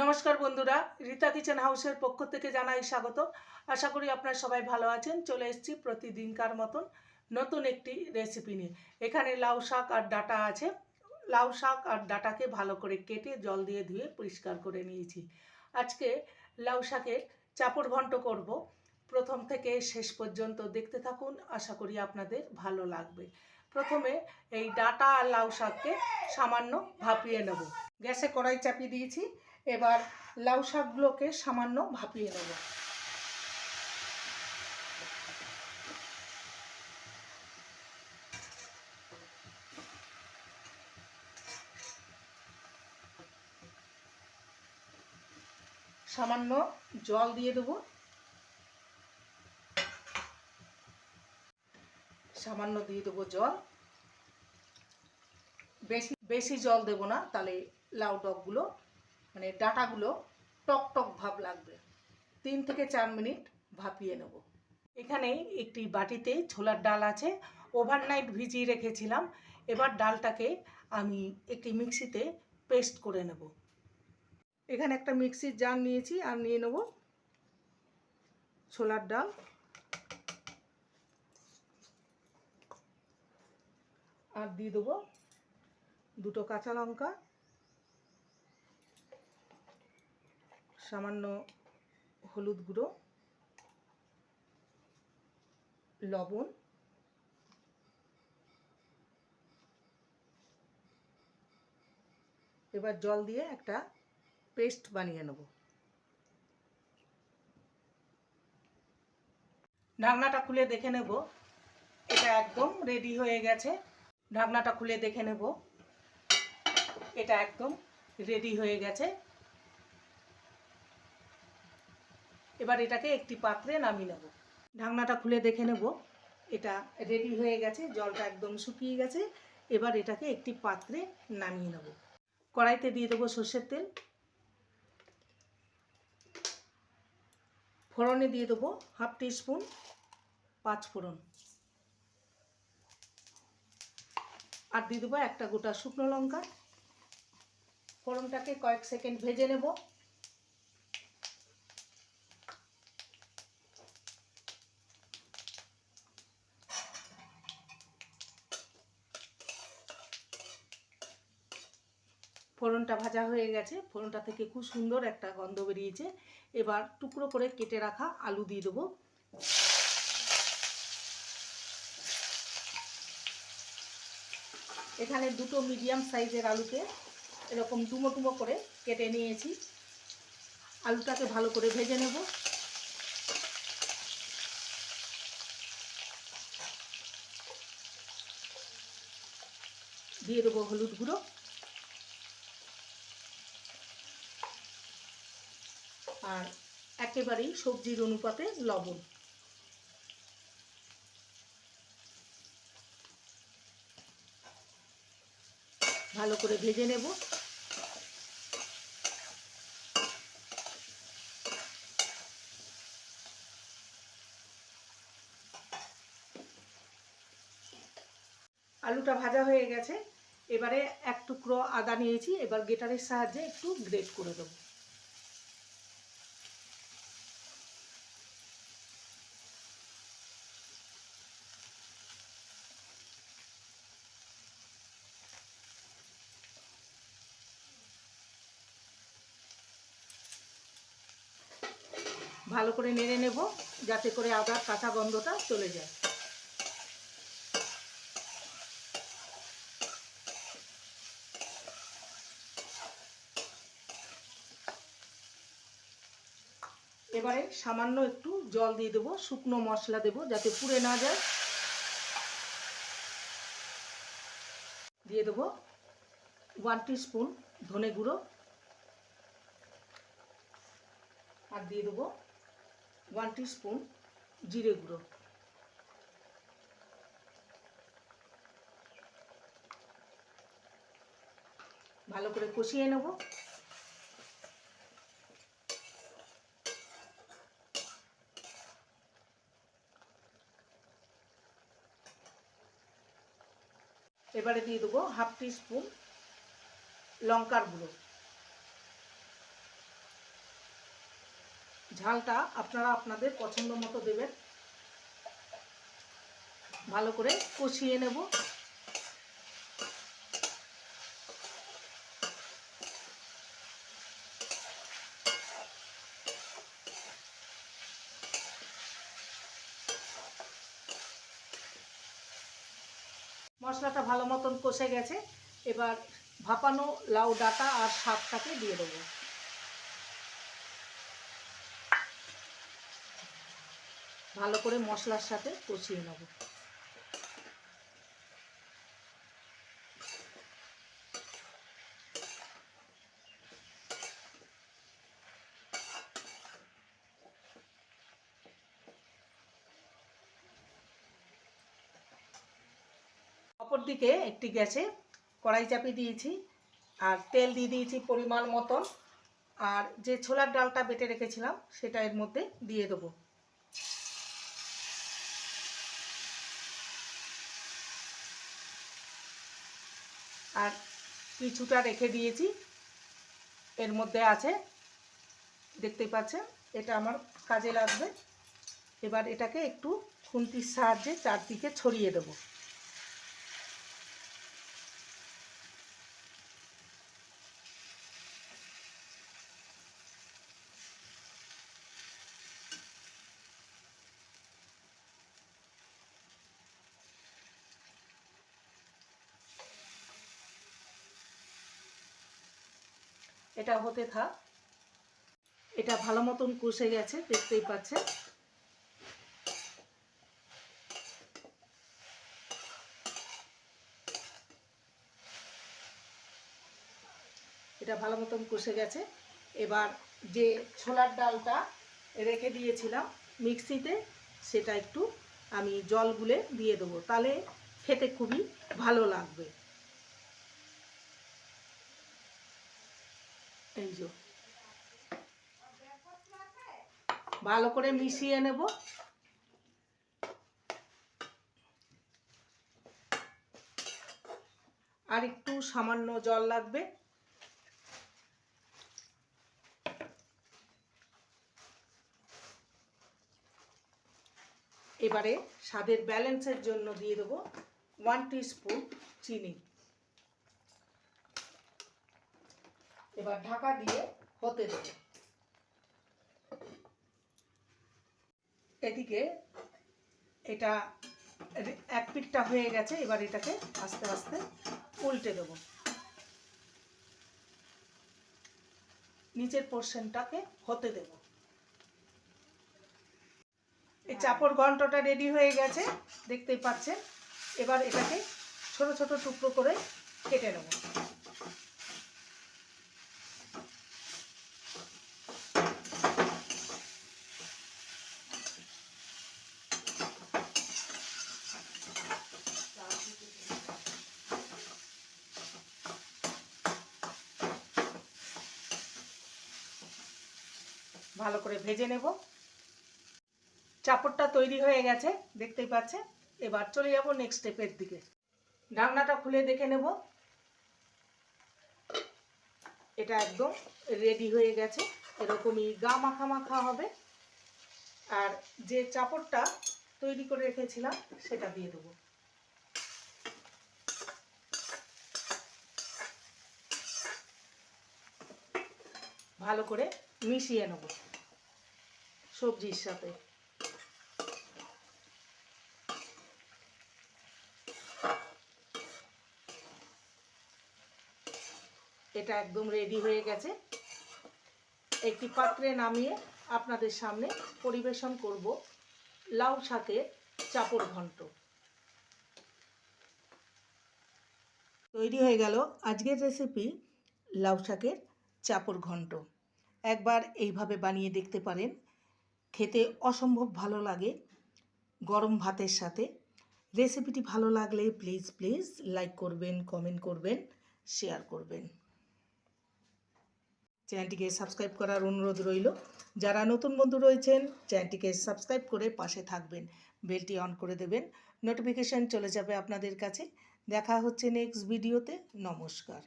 নমস্কার বন্ধুরা, রীতা কিচেন হাউসের পক্ষ থেকে জানাই স্বাগত। আশা করি আপনারা সবাই ভালো আছেন। চলে এসেছি প্রতিদিনকার মতন নতুন একটি রেসিপি নিয়ে। এখানে লাউ শাক আর ডাটা আছে। লাউ শাক আর ডাটাকে ভালো করে কেটে জল দিয়ে ধুয়ে পরিষ্কার করে নিয়েছি। আজকে লাউ শাকের চাপড় ঘন্ট করব। প্রথম থেকে শেষ পর্যন্ত দেখতে থাকুন, আশা করি আপনাদের ভালো লাগবে। প্রথমে এই ডাটা আর লাউ শাককে সামান্য ভাপিয়ে নেব। গ্যাসে কড়াই চাপিয়ে দিয়েছি। এবার লাউ শাকগুলোকে সামান্য ভাপিয়ে নেব। সামান্য জল দিয়ে দেবো। সামান্য দিয়ে দেবো জল। বেশি বেশি জল দেবো না, তাহলে লাউ ডগগুলো মানে ডাটাগুলো টক টক ভাব লাগবে। তিন থেকে চার মিনিট ভাপিয়ে নেব। এখানে একটি বাটিতে ছোলার ডাল আছে ওভারনাইট ভিজিয়ে রেখেছিলাম। এবার ডালটাকে আমি একটি মিক্সিতে পেস্ট করে নেব। এখানে একটা মিক্সির জার নিয়েছি আর নিয়ে নেব ছোলার ডাল। আর দিয়ে দেবো দুটো কাঁচা লঙ্কা। সামান্য হলুদ গুঁড়ো, লবণ, এবার জল দিয়ে একটা পেস্ট বানিয়ে নেব। ঢাকনাটা খুলে দেখে নেব। এটা একদম রেডি হয়ে গেছে। ঢাকনাটা খুলে দেখে নেব। এটা একদম রেডি হয়ে গেছে। এবার এটাকে একটি পাত্রে নামিয়ে নেব। ঢাকনাটা খুলে দেখে নেব। এটা রেডি হয়ে গেছে, জলটা একদম শুকিয়ে গেছে। এবার এটাকে একটি পাত্রে নামিয়ে নেব। কড়াইতে দিয়ে দেবো সর্ষের তেল। ফোড়নে দিয়ে দেবো হাফ টিস্পুন পাঁচ ফোড়ন। আর দিয়ে দেবো একটা গোটা শুকনো লঙ্কা। ফোড়নটাকে কয়েক সেকেন্ড ভেজে নেব। ফোড়নটা ভাজা হয়ে গেছে। ফোড়নটা থেকে খুব সুন্দর একটা গন্ধ বেরিয়েছে। এবার টুকরো করে কেটে রাখা আলু দিয়ে দেবো। এখানে দুটো মিডিয়াম সাইজের আলুকে এরকম ডুমো ডুমো করে কেটে নিয়েছি। আলুটাকে ভালো করে ভেজে নেব। দিয়ে দেবো হলুদ গুঁড়ো। আর একেবারেই সবজির অনুপাতে লবণ। ভালো করে ভেজে নেব। আলুটা ভাজা হয়ে গেছে। এবারে এক টুকরো আদা নিয়েছি। এবার গেটারের সাহায্যে একটু গ্রেট করে দেবো। ভালো করে নেড়ে নেব, যাতে করে আদার কাঁচা গন্ধটা চলে যায়। এবারে সামান্য একটু জল দিয়ে দেবো, শুকনো মশলা দেবো, যাতে পুড়ে না যায়। দিয়ে দেবো ওয়ান স্পুন ধনে গুঁড়ো। আর দিয়ে দেবো ওয়ান স্পুন জিরে গুঁড়ো। ভালো করে কষিয়ে নেব। এবারে দিয়ে দেবো হাফ স্পুন লঙ্কার গুঁড়ো। ঝালটা আপনারা আপনাদের পছন্দ মতো দেবেন। ভালো করে কষিয়ে নেব। মশলাটা ভালো মতন কষে গেছে। এবার ভাপানো লাউ ডাঁটা আর শাকটাকে দিয়ে দেবো। ভালো করে মশলার সাথে কষিয়ে নেব। অপরদিকে একটি গ্যাসে কড়াই চাপিয়ে দিয়েছি আর তেল দিয়ে দিয়েছি পরিমাণ মতন। আর যে ছোলার ডালটা বেটে রেখেছিলাম, সেটা এর মধ্যে দিয়ে দেবো। আর কিছুটা রেখে দিয়েছি। এর মধ্যে আছে, দেখতেই পাচ্ছেন, এটা আমার কাজে লাগবে। এবার এটাকে একটু খুন্তির সাহায্যে চারদিকে ছড়িয়ে দেবো। এটা হতে থাক। এটা ভালো মতন কষে গেছে, দেখতেই পাচ্ছেন। এটা ভালো মতন কষে গেছে। এবার যে ছোলার ডালটা রেখে দিয়েছিলাম মিক্সিতে, সেটা একটু আমি জল গুলে দিয়ে দেবো। তাহলে খেতে খুবই ভালো লাগবে এই যে ভালো করে মিশিয়ে নেব। আর একটু সামান্য জল লাগবে। এবারে স্বাদের ব্যালেন্সের জন্য দিয়ে দেবো ওয়ান স্পুন চিনি। এবার ঢাকা দিয়ে হতে দেব। এদিকে এটা এক পিঠটা হয়ে গেছে এবার এটাকে আস্তে আস্তে উল্টে দেব। নিচের পোর্শনটাকে হতে দেব। এই চাপড় ঘন্টটা রেডি হয়ে গেছে দেখতেই পাচ্ছেন। এবার এটাকে ছোট ছোট টুকরো করে কেটে নেব। ভালো করে ভেজে নেব। চাপড়টা তৈরি হয়ে গেছে, দেখতেই পাচ্ছেন? এবার চলে যাব নেক্সট স্টেপের দিকে। ঢাকনাটা খুলে দেখে নেব। এটা একদম রেডি হয়ে গেছে। এরকমই গা মাখা মাখা হবে। আর যে চাপড়টা তৈরি করে রেখেছিলাম, সেটা দিয়ে দেবো। ভালো করে মিশিয়ে নেব সবজির সাথে। এটা একদম রেডি হয়ে গেছে। একটি পাত্রে নামিয়ে আপনাদের সামনে পরিবেশন করব লাউ শাকের চাপড় ঘন্ট। তৈরি হয়ে গেল আজকের রেসিপি লাউ শাকের চাপড় ঘন্ট। একবার এইভাবে বানিয়ে দেখতে পারেন। খেতে অসম্ভব ভালো লাগে গরম ভাতের সাথে। রেসিপিটি ভালো লাগলে প্লিজ প্লিজ লাইক করবেন কমেন্ট করবেন শেয়ার করবেন। চ্যানেলটিকে সাবস্ক্রাইব করার অনুরোধ রইল। যারা নতুন বন্ধু রয়েছেন, চ্যানেলটিকে সাবস্ক্রাইব করে পাশে থাকবেন। বেলটি অন করে দেবেন। নোটিফিকেশান চলে যাবে আপনাদের কাছে। দেখা হচ্ছে নেক্সট ভিডিওতে নমস্কার।